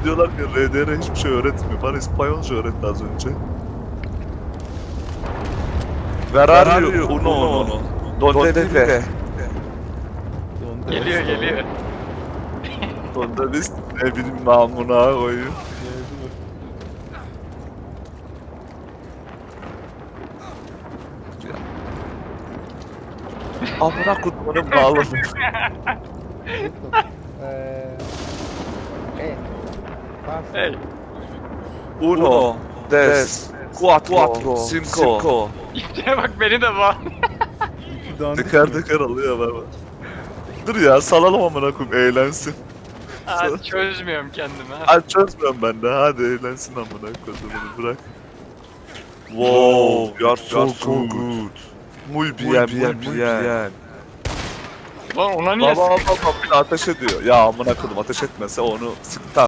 de diyorlar ki RDR hiçbir şey öğretmiyor. Bana İspanyolca öğretti az önce. Are you? Uno uno. Donde vive? Geliyor geliyor. Donde biz ne bileyim namına koyuyor. Amına. Eh, eh, pasa. Hey. Uno, des, cuatro, cinco. İpteye bak beni de bağ. Tıkar tıkar alıyor baba. Dur ya salalım amına koyayım eğlensin. Aa, çözmüyorum kendimi ha. Hadi çözmüyorum ben de hadi eğlensin amına koyayım bırak. Wow, you are so, good. Muy bien, muy bien. Lan ona niye Baba baba ateş ediyor. Ya amına koydum ateş etmese onu sıktı